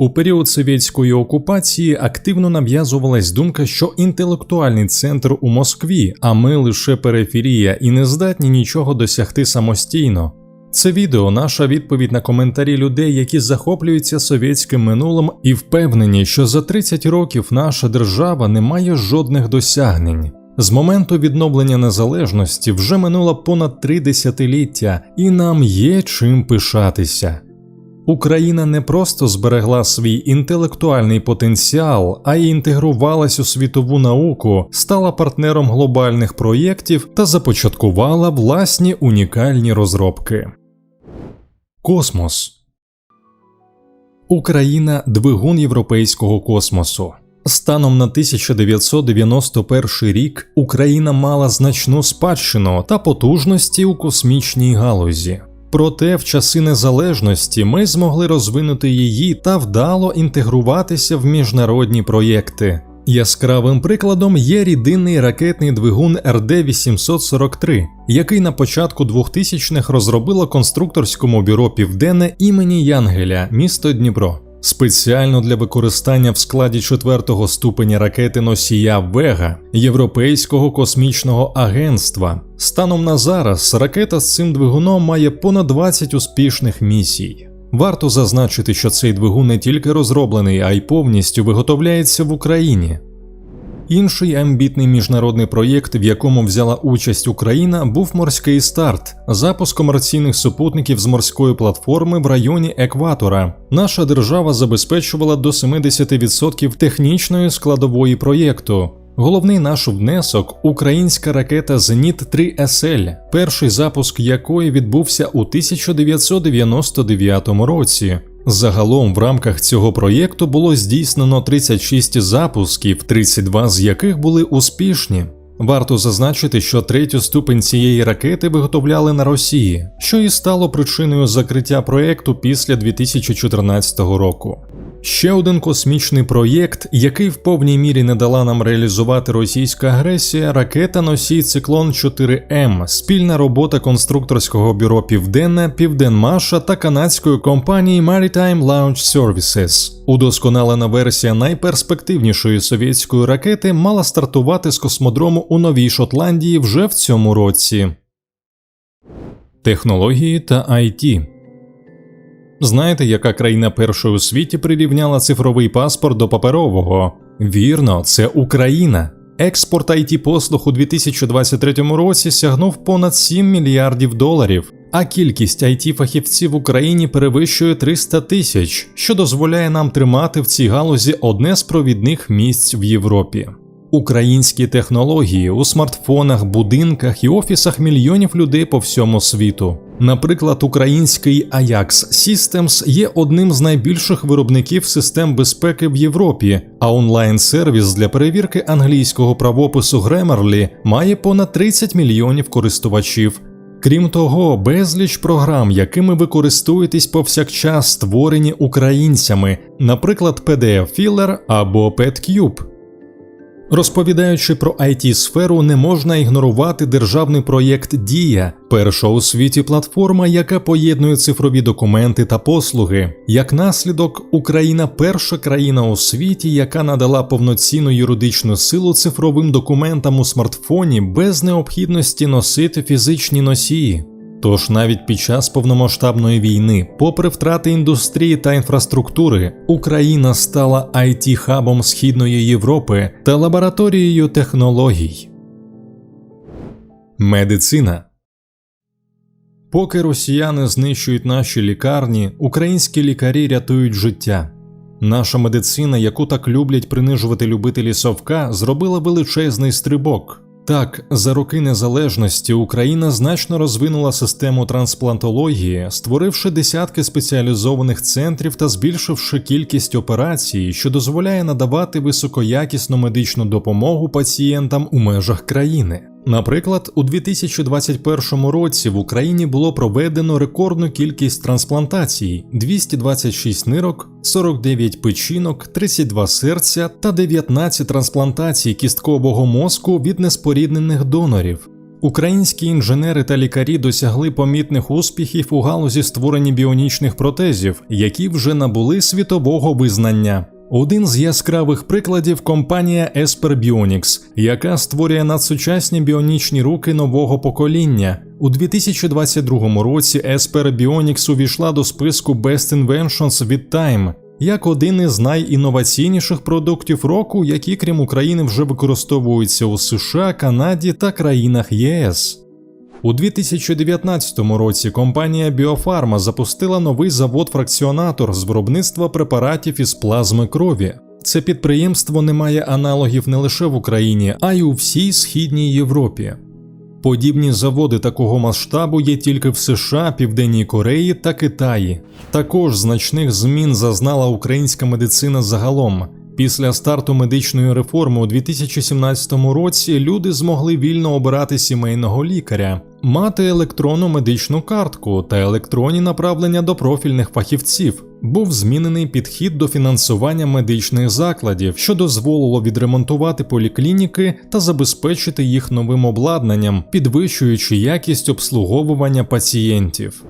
У період совєтської окупації активно нав'язувалась думка, що інтелектуальний центр у Москві, а ми лише периферія і не здатні нічого досягти самостійно. Це відео наша відповідь на коментарі людей, які захоплюються совєтським минулим і впевнені, що за 30 років наша держава не має жодних досягнень. З моменту відновлення незалежності вже минуло понад три десятиліття, і нам є чим пишатися. Україна не просто зберегла свій інтелектуальний потенціал, а й інтегрувалась у світову науку, стала партнером глобальних проєктів та започаткувала власні унікальні розробки. Космос Україна двигун європейського космосу. Станом на 1991 рік Україна мала значну спадщину та потужності у космічній галузі. Проте в часи незалежності ми змогли розвинути її та вдало інтегруватися в міжнародні проєкти. Яскравим прикладом є рідинний ракетний двигун РД-843, який на початку 2000-х розробило конструкторському бюро Південне імені Янгеля, місто Дніпро. Спеціально для використання в складі четвертого ступеня ракети носія Вега Європейського космічного агентства. Станом на зараз ракета з цим двигуном має понад 20 успішних місій. Варто зазначити, що цей двигун не тільки розроблений, а й повністю виготовляється в Україні. Інший амбітний міжнародний проєкт, в якому взяла участь Україна, був морський старт, запуск комерційних супутників з морської платформи в районі Екватора. Наша держава забезпечувала до 70% технічної складової проєкту. Головний наш внесок українська ракета Зеніт 3 СЛ, перший запуск якої відбувся у 1999 році. Загалом в рамках цього проєкту було здійснено 36 запусків, 32 з яких були успішні. Варто зазначити, що третю ступень цієї ракети виготовляли на Росії, що і стало причиною закриття проєкту після 2014 року. Ще один космічний проєкт, який в повній мірі не дала нам реалізувати російська агресія, ракета носій Циклон 4М, спільна робота конструкторського бюро Південне, Південмаша та канадської компанії Maritime Launch Services. Удосконалена версія найперспективнішої совєтської ракети мала стартувати з космодрому у Новій Шотландії вже в цьому році. Технології та IT Знаєте, яка країна першою у світі прирівняла цифровий паспорт до паперового? Вірно, це Україна. Експорт it послуг у 2023 році сягнув понад 7 мільярдів доларів, а кількість it фахівців в Україні перевищує 300 тисяч, що дозволяє нам тримати в цій галузі одне з провідних місць в Європі. Українські технології у смартфонах, будинках і офісах мільйонів людей по всьому світу. Наприклад, український Ajax Systems є одним з найбільших виробників систем безпеки в Європі, а онлайн-сервіс для перевірки англійського правопису Grammarly має понад 30 мільйонів користувачів. Крім того, безліч програм, якими ви користуєтесь повсякчас, створені українцями, наприклад, PDF Filler або PetCube. Розповідаючи про it сферу не можна ігнорувати державний проєкт Дія, перша у світі платформа, яка поєднує цифрові документи та послуги. Як наслідок, Україна перша країна у світі, яка надала повноцінну юридичну силу цифровим документам у смартфоні без необхідності носити фізичні носії. Тож навіть під час повномасштабної війни, попри втрати індустрії та інфраструктури, Україна стала it хабом Східної Європи та лабораторією технологій. Медицина Поки росіяни знищують наші лікарні, українські лікарі рятують життя. Наша медицина, яку так люблять принижувати любителі совка, зробила величезний стрибок. Так, за роки незалежності Україна значно розвинула систему трансплантології, створивши десятки спеціалізованих центрів та збільшивши кількість операцій, що дозволяє надавати високоякісну медичну допомогу пацієнтам у межах країни. Наприклад, у 2021 році в Україні було проведено рекордну кількість трансплантацій: 226 нирок, 49 печінок, 32 серця та 19 трансплантацій кісткового мозку від неспоріднених донорів. Українські інженери та лікарі досягли помітних успіхів у галузі створення біонічних протезів, які вже набули світового визнання. Один з яскравих прикладів компанія Esper Bionics, яка створює надсучасні біонічні руки нового покоління. У 2022 році Esper Bionics увійшла до списку Best Inventions від Time як один із найінноваційніших продуктів року, які крім України вже використовуються у США, Канаді та країнах ЄС. У 2019 році компанія Біофарма запустила новий завод-фракціонатор з виробництва препаратів із плазми крові. Це підприємство не має аналогів не лише в Україні, а й у всій східній Європі. Подібні заводи такого масштабу є тільки в США, Південній Кореї та Китаї. Також значних змін зазнала українська медицина загалом. Після старту медичної реформи у 2017 році люди змогли вільно обирати сімейного лікаря, мати електронну медичну картку та електронні направлення до профільних фахівців. Був змінений підхід до фінансування медичних закладів, що дозволило відремонтувати поліклініки та забезпечити їх новим обладнанням, підвищуючи якість обслуговування пацієнтів.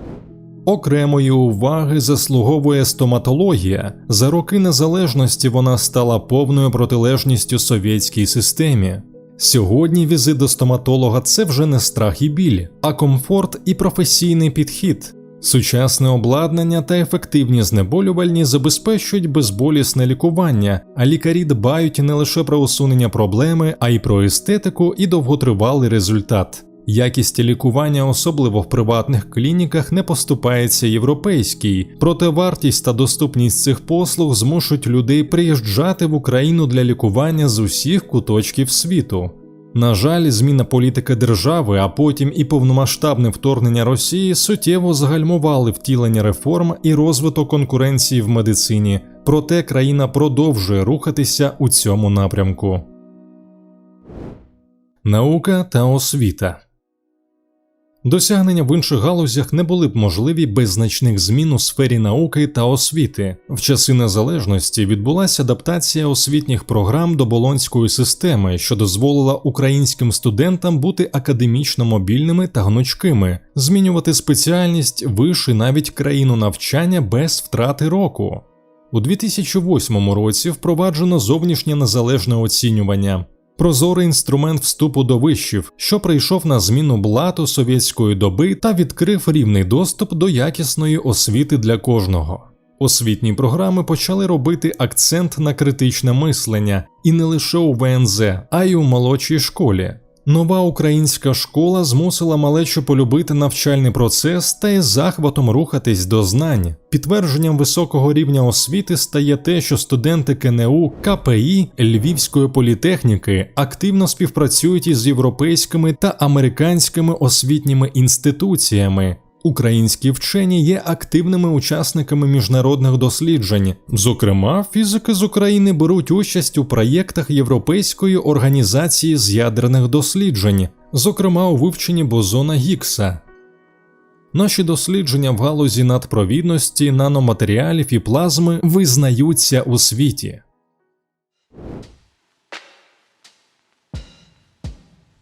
Окремої уваги заслуговує стоматологія. За роки незалежності вона стала повною протилежністю совєтській системі. Сьогодні візит до стоматолога це вже не страх і біль, а комфорт і професійний підхід. Сучасне обладнання та ефективні знеболювальні забезпечують безболісне лікування, а лікарі дбають не лише про усунення проблеми, а й про естетику і довготривалий результат. Якість лікування, особливо в приватних клініках, не поступається європейській, проте вартість та доступність цих послуг змушують людей приїжджати в Україну для лікування з усіх куточків світу. На жаль, зміна політики держави, а потім і повномасштабне вторгнення Росії суттєво загальмували втілення реформ і розвиток конкуренції в медицині, проте країна продовжує рухатися у цьому напрямку. Наука та освіта Досягнення в інших галузях не були б можливі без значних змін у сфері науки та освіти. В часи незалежності відбулася адаптація освітніх програм до болонської системи, що дозволила українським студентам бути академічно мобільними та гнучкими, змінювати спеціальність виши навіть країну навчання без втрати року. У 2008 році впроваджено зовнішнє незалежне оцінювання прозорий інструмент вступу до вишів, що прийшов на зміну блату совєтської доби та відкрив рівний доступ до якісної освіти для кожного. Освітні програми почали робити акцент на критичне мислення і не лише у ВНЗ, а й у молодшій школі. Нова українська школа змусила малечу полюбити навчальний процес та із захватом рухатись до знань. Підтвердженням високого рівня освіти стає те, що студенти КНУ, КПІ Львівської політехніки активно співпрацюють із європейськими та американськими освітніми інституціями. Українські вчені є активними учасниками міжнародних досліджень. Зокрема, фізики з України беруть участь у проєктах Європейської організації з ядерних досліджень, зокрема у вивченні бозона Гікса. Наші дослідження в галузі надпровідності, наноматеріалів і плазми визнаються у світі.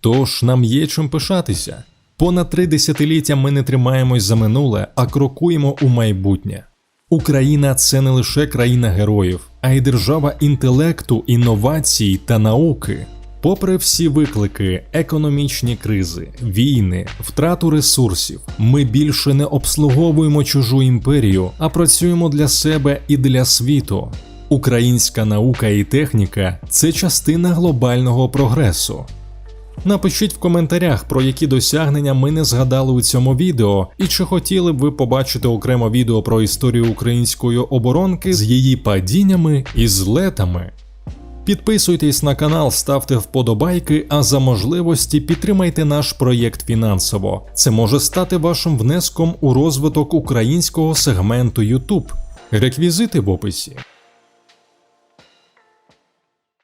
Тож нам є чим пишатися. Понад три десятиліття ми не тримаємось за минуле, а крокуємо у майбутнє. Україна це не лише країна героїв, а й держава інтелекту, інновацій та науки. Попри всі виклики, економічні кризи, війни, втрату ресурсів, ми більше не обслуговуємо чужу імперію, а працюємо для себе і для світу. Українська наука і техніка це частина глобального прогресу. Напишіть в коментарях, про які досягнення ми не згадали у цьому відео, і чи хотіли б ви побачити окремо відео про історію української оборонки з її падіннями і злетами. Підписуйтесь на канал, ставте вподобайки, а за можливості підтримайте наш проєкт фінансово. Це може стати вашим внеском у розвиток українського сегменту YouTube. Реквізити в описі.